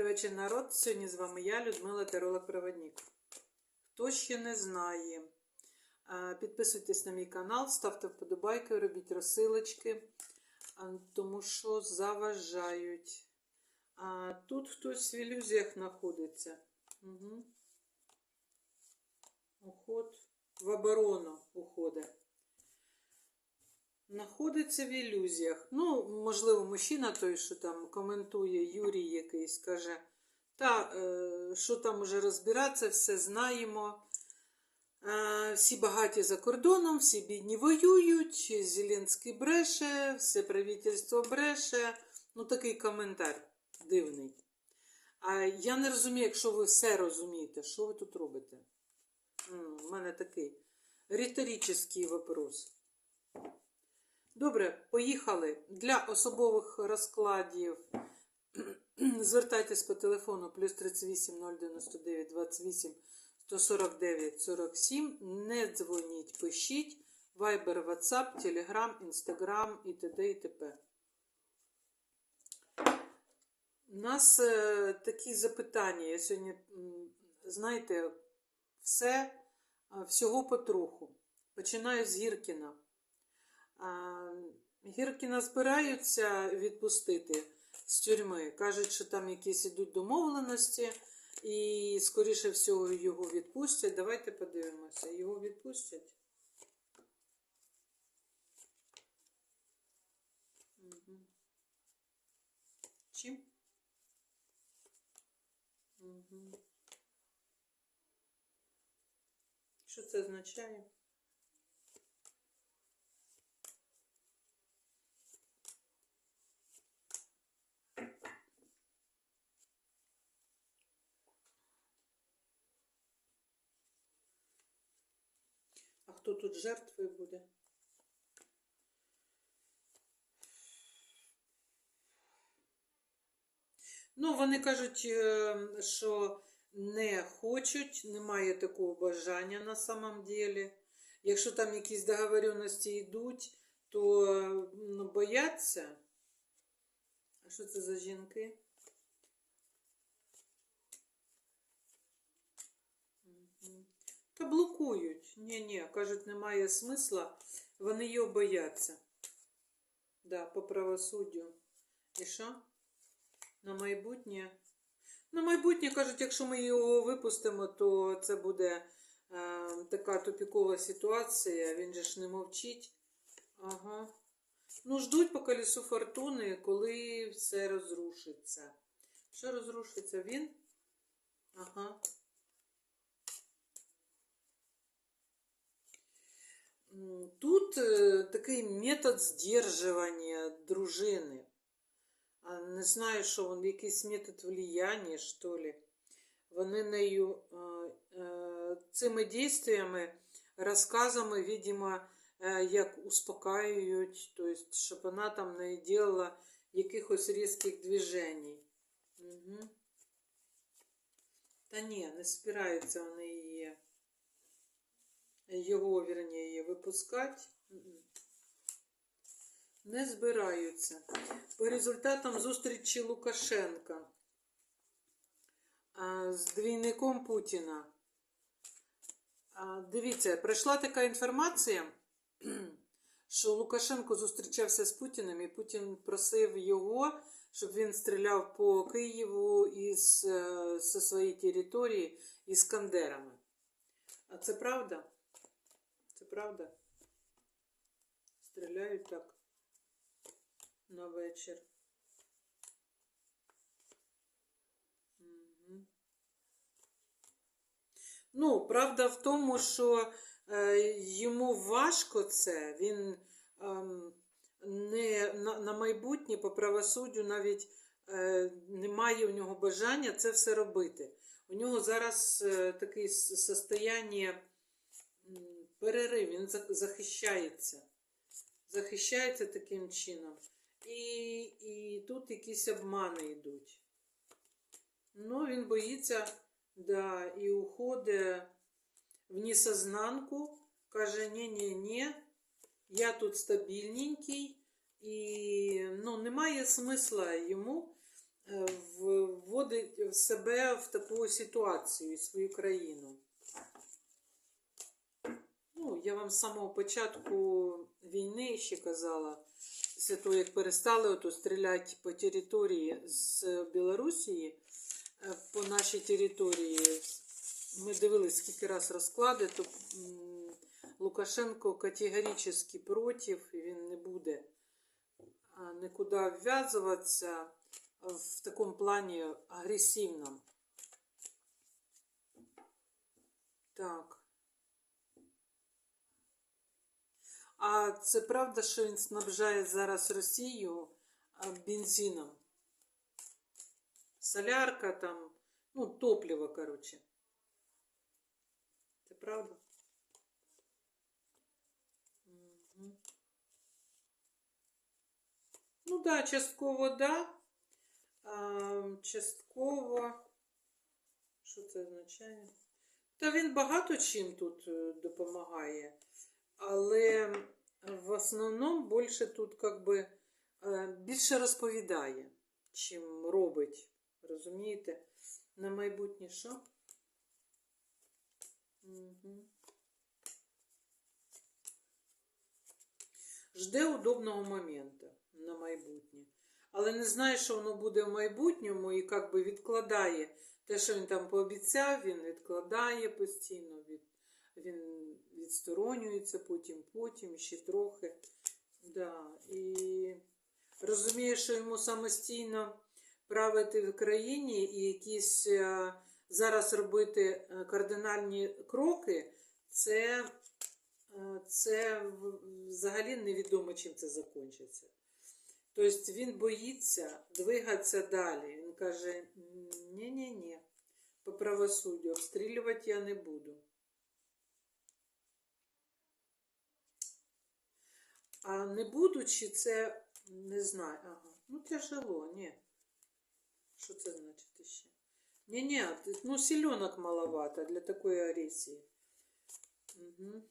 Добрий вечір, народ. Сьогодні з вами я, Людмила Теролог-Проводник. Хто ще не знає, підписуйтесь на мій канал, ставте вподобайки, робіть розсилочки, тому що заважають. А тут хтось в ілюзіях знаходиться. Угу. Уход в оборону уходить. Знаходиться в ілюзіях. Ну, можливо, мужчина той, що там коментує, Юрій якийсь, каже, та, е, що там уже розбиратися, все знаємо. Е, всі багаті за кордоном, всі бідні воюють, Зеленський бреше, все правительство бреше. Ну, такий коментар дивний. А я не розумію, якщо ви все розумієте, що ви тут робите? У мене такий риторичний вопрос. Добре, поїхали. Для особових розкладів звертайтесь по телефону плюс 38 099 28 149 47. Не дзвоніть, пишіть. Viber, WhatsApp, Telegram, Instagram і т.д. і т.п. У нас е, такі запитання. Я сьогодні, знаєте, все, всього потроху. Починаю з Гіркіна. Гіркіна збираються відпустити з тюрми. Кажуть, що там якісь ідуть домовленості, і, скоріше всього, його відпустять. Давайте подивимося. Його відпустять. Мгм. Чим? Мгм. Що це означає? Хто тут жертвою буде? Ну, вони кажуть, е, що не хочуть, немає такого бажання на самом деле. Якщо там якісь договоренності йдуть, то ну, бояться. А що це за жінки? Та блокують. Ні, ні, кажуть, немає смисла. Вони його бояться. Да, по правосуддю. І що? На майбутнє. На майбутнє кажуть, якщо ми його випустимо, то це буде е, така тупікова ситуація. Він же ж не мовчить. Ага. Ну, ждуть по колесу фортуни, коли все розрушиться. Що розрушиться? Він? Ага. Тут е, такий метод здержування дружини. Не знаю, що він якийсь метод влияння, що ли. Вони нею цими дійствами, розказами, видимо, е, як успокаюють, есть, щоб вона там не робила якихось різких движень. Угу. Та ні, не спираються вони його, вірніше, випускати. Не збираються. По результатам зустрічі Лукашенка з двійником Путіна. Дивіться, прийшла така інформація, що Лукашенко зустрічався з Путіним, і Путін просив його, щоб він стріляв по Києву із е, зі своєї території іскандерами. А це правда? Правда? Стріляють так на вечір. Мгм. Ну, правда в тому, що е, йому важко це. Він ем, не на, на майбутнє по правосуддю навіть е, немає у нього бажання це все робити. У нього зараз е, таке состояння перерив, він захищається. Захищається таким чином. І, і тут якісь обмани йдуть. Ну, він боїться, да, і уходить в несознанку, каже, ні-ні-ні, я тут стабільненький, і ну, немає смисла йому е, вводити в себе в таку ситуацію свою країну. Ну, я вам з самого початку війни ще казала, після того, як перестали ото стріляти по території з Білорусі, е, по нашій території, ми дивились скільки раз розклади, то Лукашенко категорично проти, він не буде нікуди вв'язуватися в такому плані агресивному. Так. А це правда, що він снабжає зараз Росію бензином? Солярка там, ну, топливо, короче. Це правда? Ну да, частково да. А, частково. Що це означає? Та він багато чим тут е, допомагає. Але в основному більше тут как би, е, більше розповідає, чим робить. Розумієте? На майбутнє що? Жде удобного моменту на майбутнє. Але не знає, що воно буде в майбутньому і як би відкладає те, що він там пообіцяв, він відкладає постійно, від, він відсторонюється потім, потім, ще трохи. Да. І розуміє, що йому самостійно правити в країні і якісь е, зараз робити е, кардинальні кроки, це, е, це взагалі невідомо, чим це закінчиться. Тобто він боїться двигатися далі. Він каже: ні-ні-ні, по правосуддю обстрілювати я не буду. А не будучи, це не знаю. Ага. Ну, тяжело, ні. Що це значить ще? Ні-ні, ну селенок маловато для такої агресії. Угу.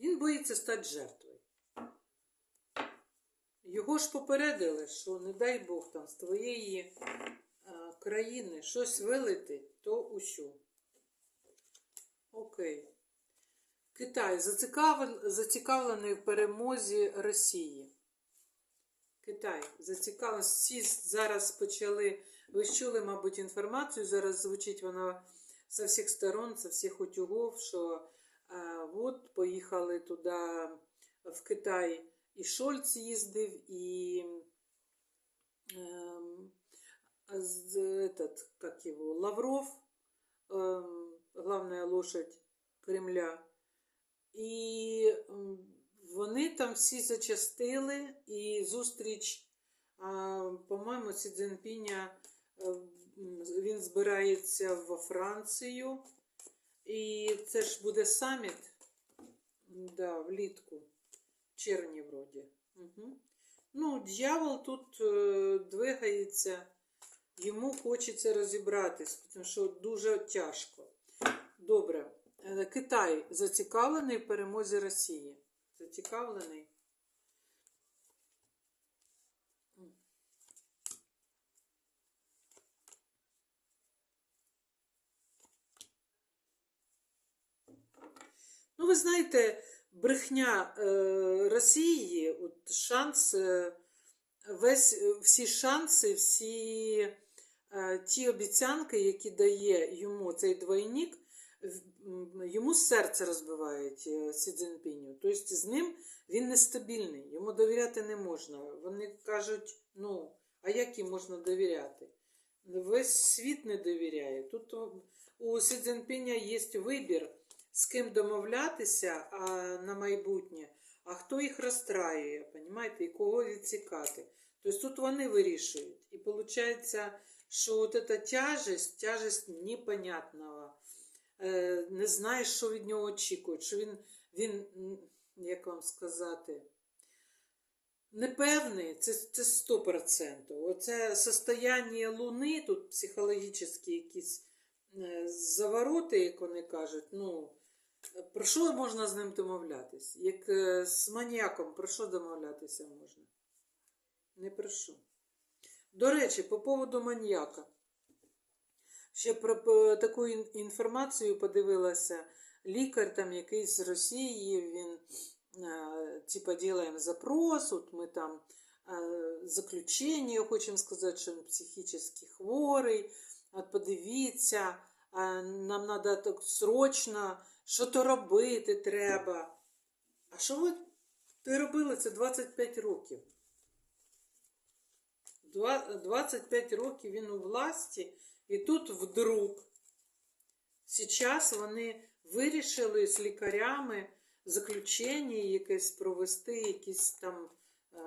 Він боїться стати жертвою. Його ж попередили, що не дай Бог там з твоєї е, країни щось вилетить, то усю. Окей. Китай зацікавлений, в перемозі Росії. Китай зацікавлений. Всі зараз почали. Ви чули, мабуть, інформацію. Зараз звучить вона з всіх сторон, з всіх утюгов, що е, от поїхали туди в Китай. І Шольц їздив, і з, этот, как его, Лавров, ем, главная лошадь Кремля. І вони там всі зачастили, і зустріч, по-моєму, Сі Цзіньпіня, е, він збирається во Францію. І це ж буде саміт да, влітку, в червні вроді. Угу. Ну, дьявол тут е, двигається, йому хочеться розібратись, тому що дуже тяжко. Добре. Е, Китай зацікавлений в перемозі Росії. Зацікавлений. Ну, ви знаєте, брехня е, Росії, от шанс, е, весь, всі шанси, всі е, ті обіцянки, які дає йому цей двойник, йому серце розбивають е, Сі Цзіньпіню. Тобто з ним він нестабільний, йому довіряти не можна. Вони кажуть, ну, а як їм можна довіряти? Весь світ не довіряє. Тут у- Сі Цзіньпіня є вибір, з ким домовлятися а, на майбутнє, а хто їх розстраює, понімаєте, і кого відсікати. Тобто тут вони вирішують. І виходить, що от ця тяжесть, тяжесть непонятного, не знаєш, що від нього очікують, що він, він як вам сказати, непевний, це, це 100%. Оце состояння Луни, тут психологічні якісь е, завороти, як вони кажуть, ну, про що можна з ним домовлятись? Як е, з маніяком, про що домовлятися можна? Не про що. До речі, по поводу маньяка. Ще про таку інформацію подивилася. Лікар там якийсь з Росії, він е, типа ділаємо запрос, от ми там е, заключення, хочемо сказати, що він психічно хворий. От подивіться, е, нам треба так срочно, що то робити треба. А що ви ти робили це 25 років? 25 років він у власті, і тут вдруг зараз вони вирішили з лікарями заключення якесь провести, якісь там. Е,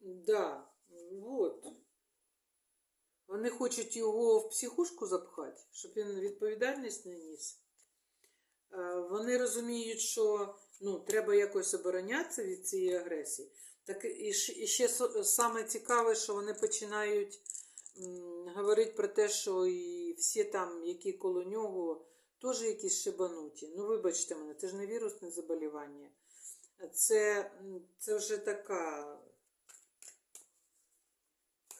да, от. Вони хочуть його в психушку запхати, щоб він відповідальність не ніс. Е, Вони розуміють, що ну, треба якось оборонятися від цієї агресії. Так і ще, саме цікаве, що вони починають м, говорити про те, що і всі там, які коло нього, теж якісь шибануті. Ну, вибачте мене, це ж не вірусне заболівання. Це, це вже така.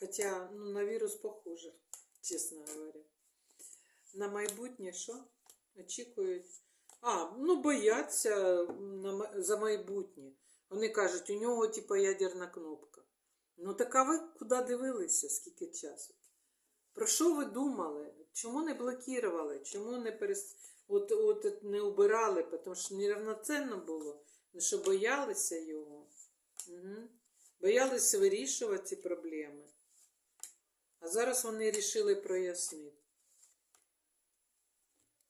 Хоча ну, на вірус похоже, чесно говоря. На майбутнє що? Очікують. А, ну бояться за майбутнє. Вони кажуть, у нього типа ядерна кнопка. Ну так а ви куди дивилися, скільки часу? Про що ви думали? Чому не блокували? Чому не перес... от, от, не убирали? Тому що неравноценно було. Ну, що боялися його. Угу. Боялися вирішувати ці проблеми. А зараз вони вирішили прояснити.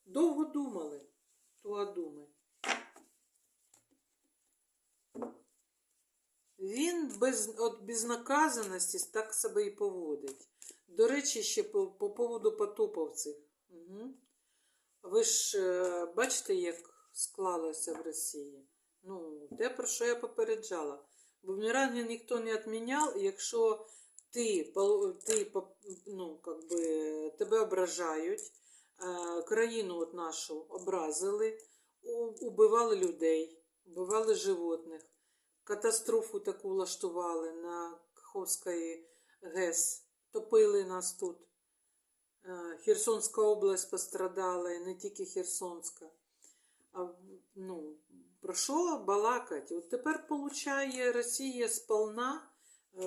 Довго думали, то думи. Він без, от безнаказаності так себе і поводить. До речі, ще по, по поводу потоповців. Угу. Ви ж е, бачите, як склалося в Росії? Ну, те, про що я попереджала. Бумеранги ніхто не відміняв, якщо ти, ти ну, как би, тебе ображають, е, країну от нашу образили, убивали людей, убивали животних, катастрофу таку влаштували на Каховській ГЕС, топили нас тут. Е, Херсонська область пострадала, і не тільки Херсонська. А, ну, про що балакать? От тепер получає Росія сполна е,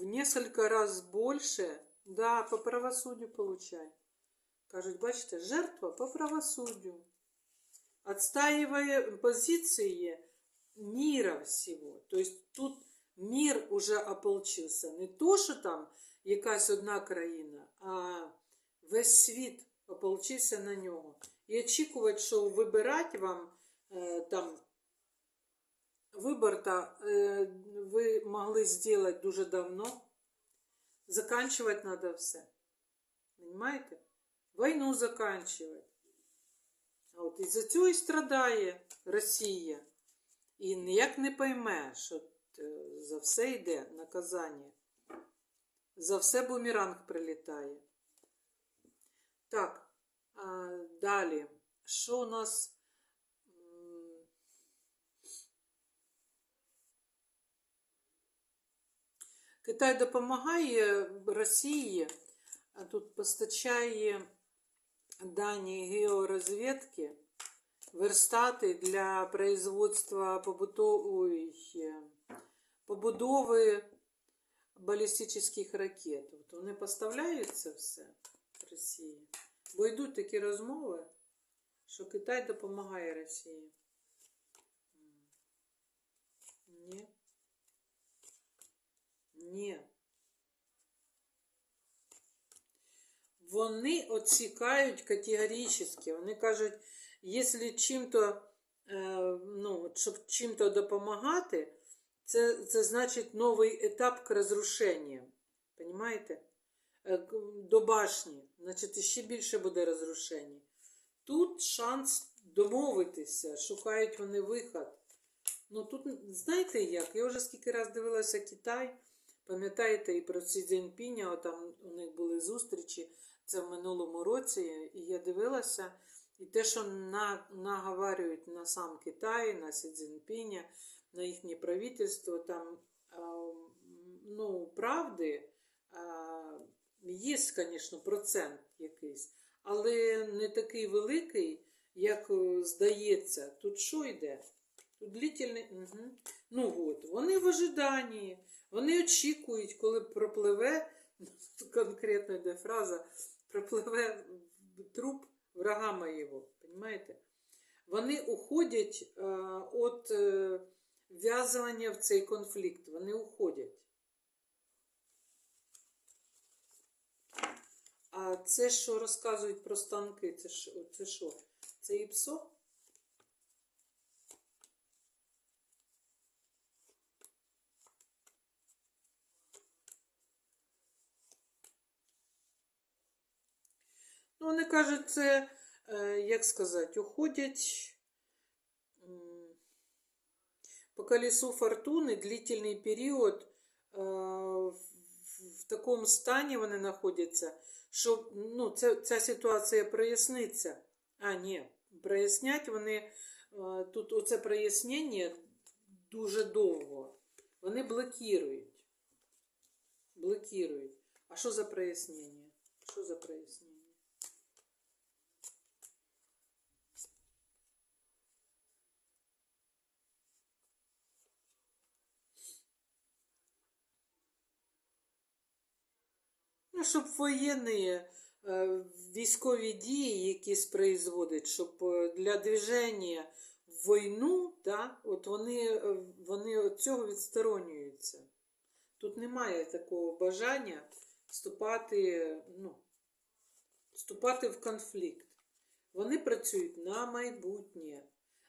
в несколько раз більше, да, по правосуддю получає. Кажуть, бачите, жертва по правосуддю. Отстаивая позиции мира всего. То есть тут мир уже ополчився. Не то, що там якась одна країна, а весь світ ополчився на нього. І очікувати, що вибирати вам е, там вибор та е, ви могли зробити дуже давно. Заканчивать треба все. Понимаете? Війну заканчивать. А от із-за цього і страдає Росія. І ніяк не пойме, що е, за все йде наказання. За все бумеранг прилітає. Так, а, далі. Що у нас? Китай допомагає Росії, тут постачає дані георозвідки, верстати для производства побутової побудови балістичних ракет. От вони поставляють це все в Росії. Бо йдуть такі розмови, що Китай допомагає Росії. Ні. Ні. Вони оцікають категорично. Вони кажуть, якщо чим-то, е, ну, щоб чим-то допомагати, це, це значить новий етап к розрушенню. Понимаєте? Е, До башні. Значить, ще більше буде розрушення. Тут шанс домовитися, шукають вони вихід. Ну тут, знаєте як? Я вже скільки раз дивилася Китай. Пам'ятаєте, і про Сі Цзіньпіня, там у них були зустрічі, це в минулому році, і я дивилася, і те, що на, наговарюють на сам Китай, на Сі Цзіньпіня, на їхнє правительство, там, ну, правди, є, звісно, процент якийсь, але не такий великий, як е, здається. Тут що йде? Тут длительний. Угу. Ну от, вони в ожиданні, вони очікують, коли пропливе, конкретно йде фраза, пропливе труп врага моєго. Понимаєте? Вони уходять від е, в'язування в цей конфлікт. Вони уходять. А це, що розказують про станки, це що? Це? Це ІПСО? Ну, вони кажуть, це, е, як сказати, уходять по колесу фортуни длительний період е, в, такому стані вони знаходяться, що ну, це, ця ситуація проясниться. А, ні, прояснять вони е, тут оце прояснення дуже довго. Вони блокують. Блокують. А що за прояснення? Що за прояснення? Ну, щоб воєнні е, військові дії якісь производять, щоб е, для движення в війну, да, от вони, е, вони від цього відсторонюються. Тут немає такого бажання вступати, ну, вступати в конфлікт. Вони працюють на майбутнє.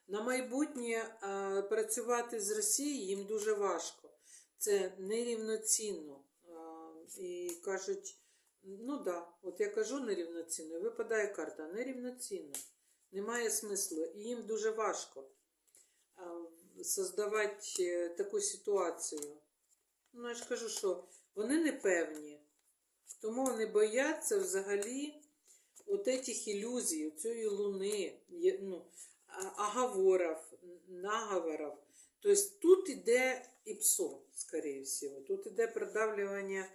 На майбутнє а, працювати з Росією їм дуже важко. Це нерівноцінно. А, і кажуть, ну да, от я кажу нерівноцінно, випадає карта нерівноцінно. Немає смислу. І їм дуже важко создавати е, таку ситуацію. Ну, я ж кажу, що вони непевні. Тому вони бояться взагалі от этих ілюзій, цієї луни, ну, а- оговорів, наговорів. Тобто тут іде ІПСО, скорее всего. Тут іде продавлювання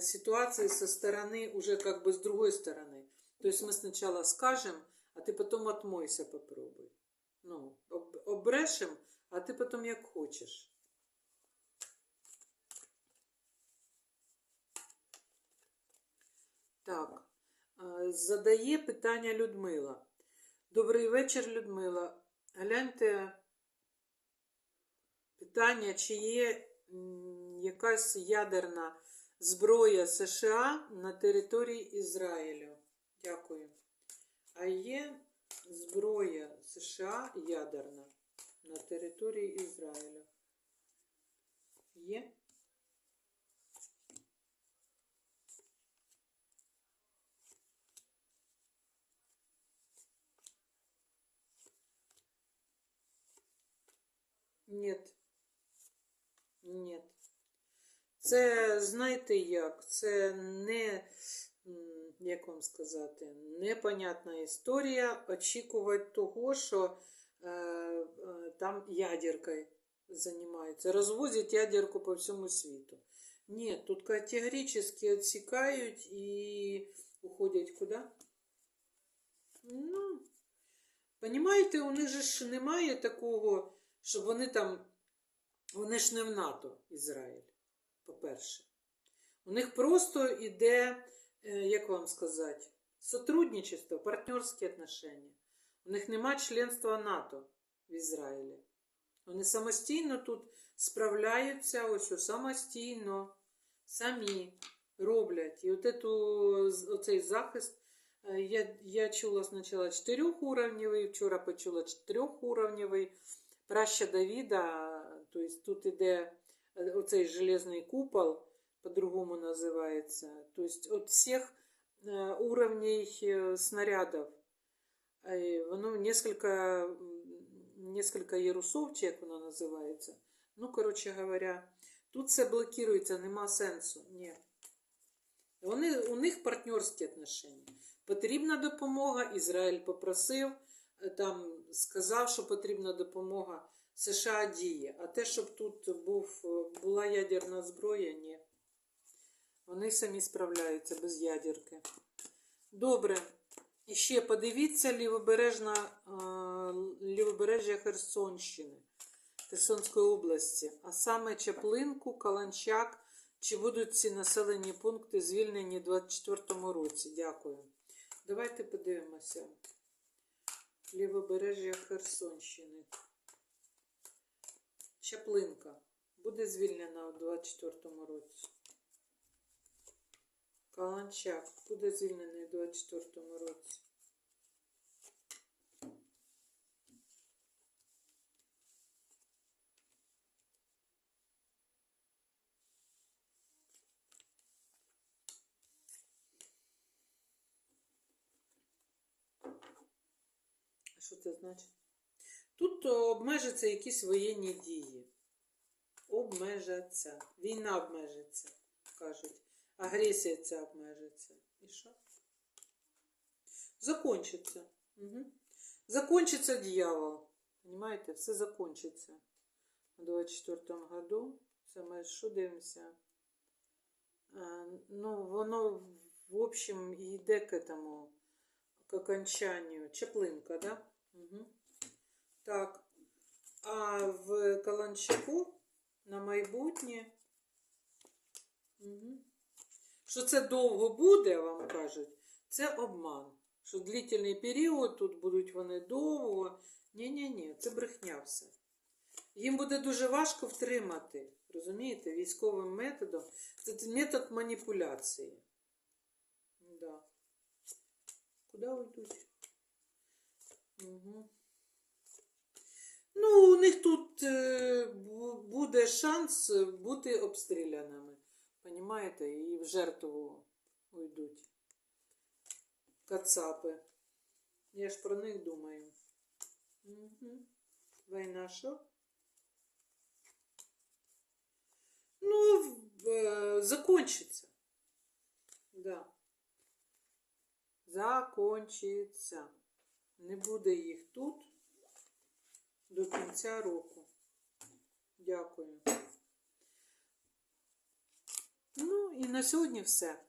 ситуации со стороны, уже как бы с другой стороны. То есть мы сначала скажем, а ты потом отмойся попробуй. Ну, об, обрешем, а ти потім як хочеш. Так, е, задає питання Людмила. Добрий вечір, Людмила. Гляньте питання, чи є м, якась ядерна зброя США на території Ізраїлю. Дякую. А є зброя США ядерна на території Ізраїлю. Є? Ні. Ні. Це, знаєте як, це не, як вам сказати, непонятна історія очікувати того, що е, е, там ядеркою займаються. Розвозять ядерку по всьому світу. Ні, тут категорично відсікають і уходять куди? Ну, Понімаєте, у них же ж немає такого, щоб вони там. Вони ж не в НАТО, Ізраїль, по-перше. У них просто йде, е, як вам сказати, сотрудничество, партнерські отношения. У них нема членства НАТО в Ізраїлі. Вони самостійно тут справляються, ось самостійно, самі роблять. І от ету, оцей захист е, я, я чула спочатку чотирьохуровневий, вчора почула чотирьохуровневий. Праща Давіда, то есть тут іде оцей железний купол, по-другому називається. То есть от всіх е, уровней е, снарядів. Е, Воно несколько, несколько ярусов, чи як воно називається. Ну, коротше говоря, тут все блокується, нема сенсу. Ні. Вони, у них партнерські отношення. Потрібна допомога, Ізраїль попросив, е, там сказав, що потрібна допомога. США діє. А те, щоб тут був, е, була ядерна зброя, ні. Вони самі справляються без ядерки. Добре. І ще подивіться лівобережна, е, лівобережжя Херсонщини, Херсонської області, а саме Чаплинку, Каланчак. Чи будуть ці населені пункти звільнені у 2024 році? Дякую. Давайте подивимося. Лівобережжя Херсонщини. Чаплинка буде звільнена у 2024 році. Каланчак буде звільнений у 2024 році. Що це значить? Тут е, обмежаться якісь воєнні дії. Обмежаться. Війна обмежиться, кажуть. Агресія ця обмежиться. І що? Закончиться. Угу. Закончиться дьявол. Понимаєте, все закончиться. У 24 году. Це ми що дивимося? А, ну, воно, в общем, йде к этому, к окончанию. Чеплинка, да? Угу. Так. А в Каланчаку на майбутнє. Угу. Що це довго буде, вам кажуть, це обман. Що длительний період, тут будуть вони довго. Ні-ні-ні, це брехня все. Їм буде дуже важко втримати, розумієте, військовим методом. Це метод маніпуляції. Да. Куди уйдуть? Угу. Ну, у них тут е, буде шанс бути обстріляними. Понімаєте? І в жертву уйдуть. Кацапи. Я ж про них думаю. Угу. Війна що? Ну, е, закончиться. Да. Закончиться. Не буде їх тут до кінця року. Дякую. Ну і на сьогодні все.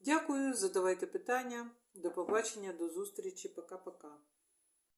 Дякую, задавайте питання. До побачення, до зустрічі. Пока-пока.